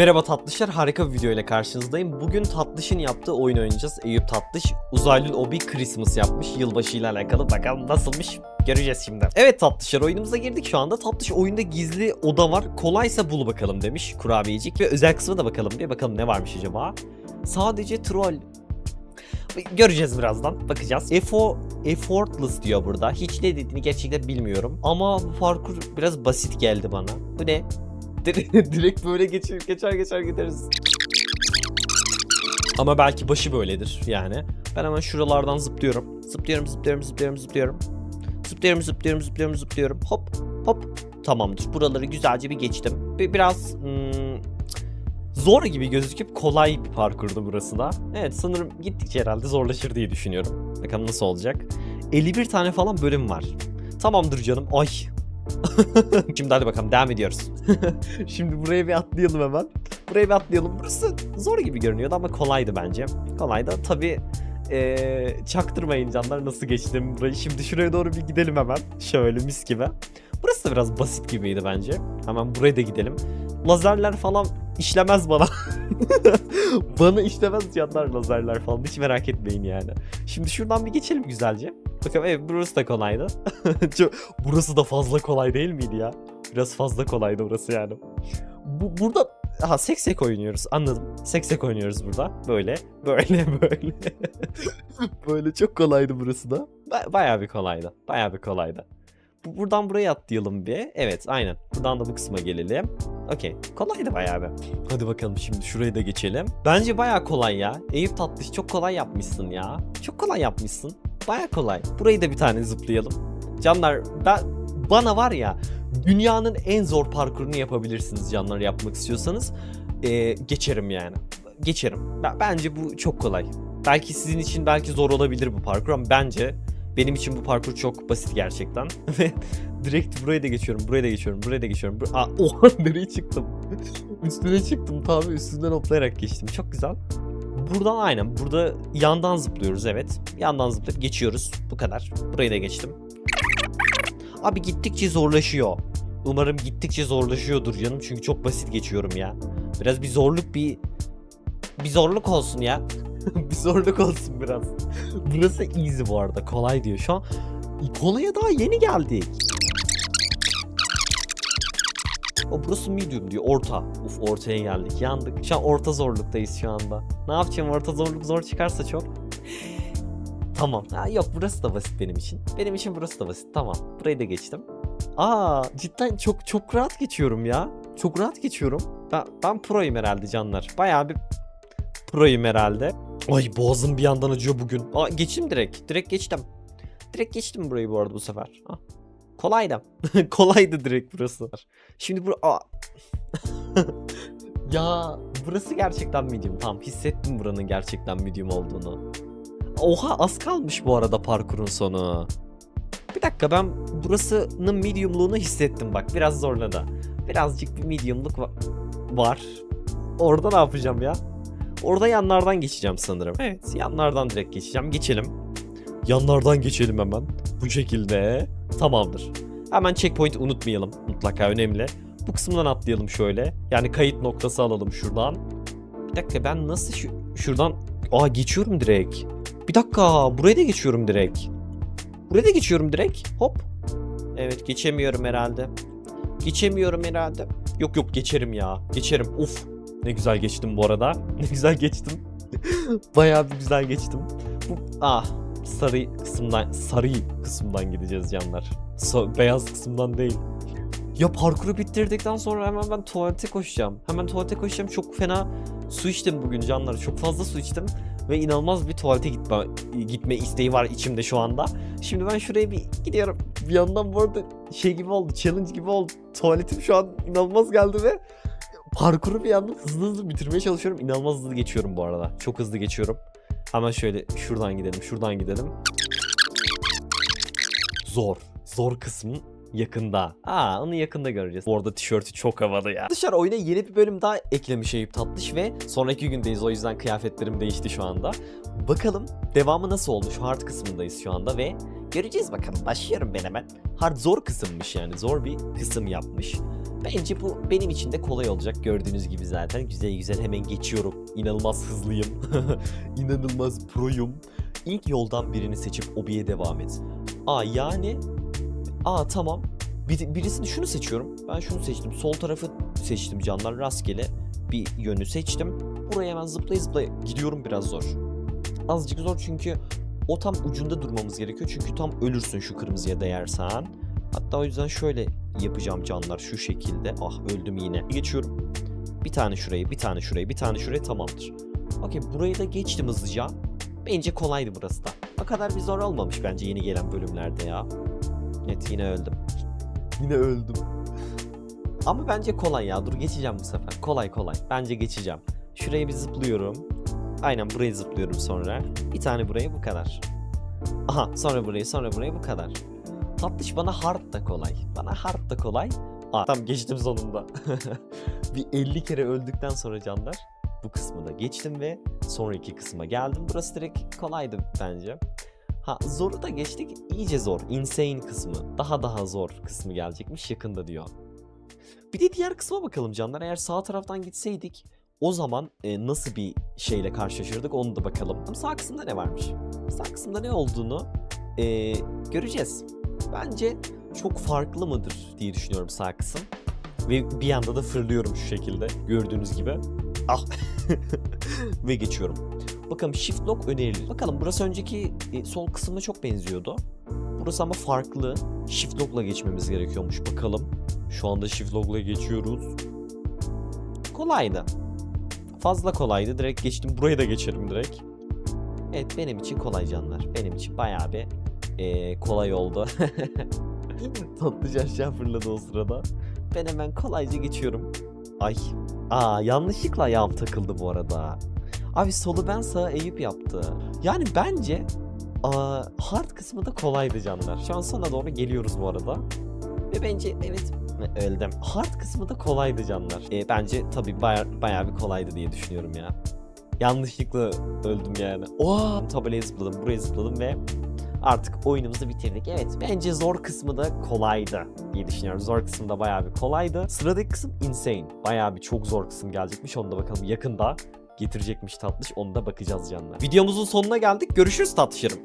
Merhaba tatlışlar, harika bir video ile karşınızdayım. Bugün Tatlış'ın yaptığı oyun oynayacağız. Eyüp Tatlış, Uzaylı Obi Christmas yapmış. Yılbaşı ile alakalı. Bakalım nasılmış göreceğiz şimdi. Evet Tatlışlar oyunumuza girdik şu anda. Tatlış oyunda gizli oda var. Kolaysa bul bakalım demiş kurabiyecik. Ve özel kısmına da bakalım bir bakalım ne varmış acaba. Sadece troll. Göreceğiz birazdan. Bakacağız. Effo, effortless diyor burada. Hiç ne dediğini gerçekten bilmiyorum. Ama bu parkur biraz basit geldi bana. Bu ne? Direkt böyle geçer geçer geçer gideriz. Ama belki başı böyledir yani. Ben hemen şuralardan zıplıyorum. Zıplıyorum, zıplıyorum, zıplıyorum, zıplıyorum. Zıplıyorum, zıplıyorum, zıplıyorum, zıplıyorum. Hop, hop. Tamamdır. Buraları güzelce bir geçtim. Bir, biraz hmm, zor gibi gözüküp kolay bir parkurdu burası da. Evet sanırım gittikçe herhalde zorlaşır diye düşünüyorum. Bakalım nasıl olacak. 51 tane falan bölüm var. Tamamdır canım. Ay. Şimdi hadi bakalım devam ediyoruz. Şimdi buraya bir atlayalım hemen. Buraya bir atlayalım. Burası zor gibi görünüyordu ama kolaydı bence. Kolaydı. Tabii eee, çaktırmayın canlar nasıl geçtim burayı. Şimdi şuraya doğru bir gidelim hemen. Şöyle mis gibi. Burası da biraz basit gibiydi bence. Hemen buraya da gidelim. Lazerler falan işlemez bana. bana işlemez canlar lazerler falan. Hiç merak etmeyin yani. Şimdi şuradan bir geçelim güzelce. Bakalım evet burası da kolaydı. Burası da fazla kolay değil miydi ya? Biraz fazla kolaydı burası yani. Bu, burada ha seksek oynuyoruz anladım. Seksek oynuyoruz burada. Böyle böyle böyle. böyle çok kolaydı burası da. Ba- bayağı bir kolaydı. Bayağı bir kolaydı. Bu, buradan buraya atlayalım bir. Evet aynen. Buradan da bu kısma gelelim. Okey. Kolaydı bayağı bir. Hadi bakalım şimdi şurayı da geçelim. Bence bayağı kolay ya. Eyüp Tatlış çok kolay yapmışsın ya. Çok kolay yapmışsın. Bayağı kolay. Burayı da bir tane zıplayalım. Canlar ben bana var ya dünyanın en zor parkurunu yapabilirsiniz canlar yapmak istiyorsanız. Ee, geçerim yani. Geçerim. Ben, bence bu çok kolay. Belki sizin için belki zor olabilir bu parkur ama bence benim için bu parkur çok basit gerçekten. Ve direkt buraya da geçiyorum, buraya da geçiyorum, buraya da geçiyorum. Bur- Aa, oha nereye çıktım? Üstüne çıktım tabii üstünden hoplayarak geçtim. Çok güzel. Buradan aynen. Burada yandan zıplıyoruz evet. Yandan zıplayıp geçiyoruz. Bu kadar. Burayı da geçtim. Abi gittikçe zorlaşıyor. Umarım gittikçe zorlaşıyordur canım. Çünkü çok basit geçiyorum ya. Biraz bir zorluk bir... Bir zorluk olsun ya. bir zorluk olsun biraz. Burası easy bu arada. Kolay diyor. Şu an kolaya daha yeni geldik. O burası medium diyor. Orta. Uf ortaya geldik. Yandık. Şu an orta zorluktayız şu anda. Ne yapacağım? Orta zorluk zor çıkarsa çok. Tamam. Ha, yok burası da basit benim için. Benim için burası da basit. Tamam. Burayı da geçtim. Aa cidden çok çok rahat geçiyorum ya. Çok rahat geçiyorum. Ben, ben proyum herhalde canlar. Bayağı bir proyum herhalde. Ay boğazım bir yandan acıyor bugün. Aa geçtim direkt. Direkt geçtim. Direkt geçtim burayı bu arada bu sefer. Ah. Kolaydı. Kolaydı direkt burası. Şimdi bu ya burası gerçekten medium. Tamam hissettim buranın gerçekten medium olduğunu. Oha az kalmış bu arada parkurun sonu. Bir dakika ben burasının mediumluğunu hissettim bak biraz zorladı. Birazcık bir mediumluk va- var. Orada ne yapacağım ya? Orada yanlardan geçeceğim sanırım. Evet yanlardan direkt geçeceğim. Geçelim. Yanlardan geçelim hemen. Bu şekilde. Tamamdır. Hemen checkpoint unutmayalım. Mutlaka önemli. Bu kısımdan atlayalım şöyle. Yani kayıt noktası alalım şuradan. Bir dakika ben nasıl şu, şuradan... Aa geçiyorum direkt. Bir dakika buraya da geçiyorum direkt. Buraya da geçiyorum direkt. Hop. Evet geçemiyorum herhalde. Geçemiyorum herhalde. Yok yok geçerim ya. Geçerim. Of. Ne güzel geçtim bu arada. Ne güzel geçtim. Bayağı bir güzel geçtim. Bu ah sarı kısımdan sarı kısımdan gideceğiz canlar. So- beyaz kısımdan değil. Ya parkuru bitirdikten sonra hemen ben tuvalete koşacağım. Hemen tuvalete koşacağım. Çok fena su içtim bugün canlar. Çok fazla su içtim ve inanılmaz bir tuvalete gitme gitme isteği var içimde şu anda. Şimdi ben şuraya bir gidiyorum. Bir yandan bu arada şey gibi oldu, challenge gibi oldu. Tuvaletim şu an inanılmaz geldi ve parkuru bir yandan hızlı hızlı bitirmeye çalışıyorum. İnanılmaz hızlı geçiyorum bu arada. Çok hızlı geçiyorum. Hemen şöyle şuradan gidelim, şuradan gidelim. Zor. Zor kısmı yakında. Aa onu yakında göreceğiz. Bu arada tişörtü çok havalı ya. Dışarı oyuna yeni bir bölüm daha eklemiş Eyüp Tatlış ve sonraki gündeyiz o yüzden kıyafetlerim değişti şu anda. Bakalım devamı nasıl olmuş? Hard kısmındayız şu anda ve göreceğiz bakalım. Başlıyorum ben hemen. Hard zor kısımmış yani. Zor bir kısım yapmış. Bence bu benim için de kolay olacak. Gördüğünüz gibi zaten güzel güzel hemen geçiyorum. İnanılmaz hızlıyım. İnanılmaz proyum. İlk yoldan birini seçip obiye devam et. Aa yani Aa tamam. Bir, birisini şunu seçiyorum. Ben şunu seçtim. Sol tarafı seçtim canlar rastgele. Bir yönü seçtim. Buraya hemen zıplaya zıplaya gidiyorum biraz zor. Azıcık zor çünkü o tam ucunda durmamız gerekiyor. Çünkü tam ölürsün şu kırmızıya değersen. Hatta o yüzden şöyle yapacağım canlar şu şekilde. Ah öldüm yine. Geçiyorum. Bir tane şurayı, bir tane şurayı, bir tane şurayı tamamdır. Okey burayı da geçtim hızlıca. Bence kolaydı burası da. O kadar bir zor olmamış bence yeni gelen bölümlerde ya. Evet yine öldüm. Yine öldüm. Ama bence kolay ya. Dur geçeceğim bu sefer. Kolay kolay. Bence geçeceğim. Şuraya bir zıplıyorum. Aynen burayı zıplıyorum sonra. Bir tane buraya bu kadar. Aha sonra burayı sonra burayı bu kadar. Tatlış bana hard da kolay. Bana hard da kolay. Aa, tam geçtim sonunda. bir 50 kere öldükten sonra canlar bu kısmı da geçtim ve sonraki kısma geldim. Burası direkt kolaydı bence. Ha zoru da geçtik. İyice zor. Insane kısmı. Daha daha zor kısmı gelecekmiş yakında diyor. Bir de diğer kısma bakalım canlar. Eğer sağ taraftan gitseydik o zaman e, nasıl bir şeyle karşılaşırdık onu da bakalım. Sağ kısımda ne varmış? Sağ kısımda ne olduğunu e, göreceğiz. Bence çok farklı mıdır diye düşünüyorum sağ. Ve bir anda da fırlıyorum şu şekilde gördüğünüz gibi. Ah. Ve geçiyorum. Bakalım shift lock önerilir. Bakalım burası önceki e, sol kısımda çok benziyordu. Burası ama farklı. Shift lock'la geçmemiz gerekiyormuş bakalım. Şu anda shift lock'la geçiyoruz. Kolaydı. Fazla kolaydı. Direkt geçtim. Burayı da geçerim direkt. Evet benim için kolay canlar. Benim için bayağı bir e, kolay oldu. Tatlıca aşağı fırladı o sırada. Ben hemen kolayca geçiyorum. Ay. Aa yanlışlıkla ayağım takıldı bu arada. Abi solu ben sağa eğip yaptı. Yani bence aa, hard kısmı da kolaydı canlar. Şu an sona doğru geliyoruz bu arada. Ve bence evet öldüm. Hard kısmı da kolaydı canlar. E, bence tabii baya, bayağı bir kolaydı diye düşünüyorum ya. Yanlışlıkla öldüm yani. Oha! Tabelaya zıpladım, buraya zıpladım ve artık oyunumuzu bitirdik. Evet bence zor kısmı da kolaydı diye düşünüyorum. Zor kısmı da bayağı bir kolaydı. Sıradaki kısım insane. Bayağı bir çok zor kısım gelecekmiş. Onu da bakalım yakında getirecekmiş tatlış. Onu da bakacağız canlar. Videomuzun sonuna geldik. Görüşürüz tatlışlarım.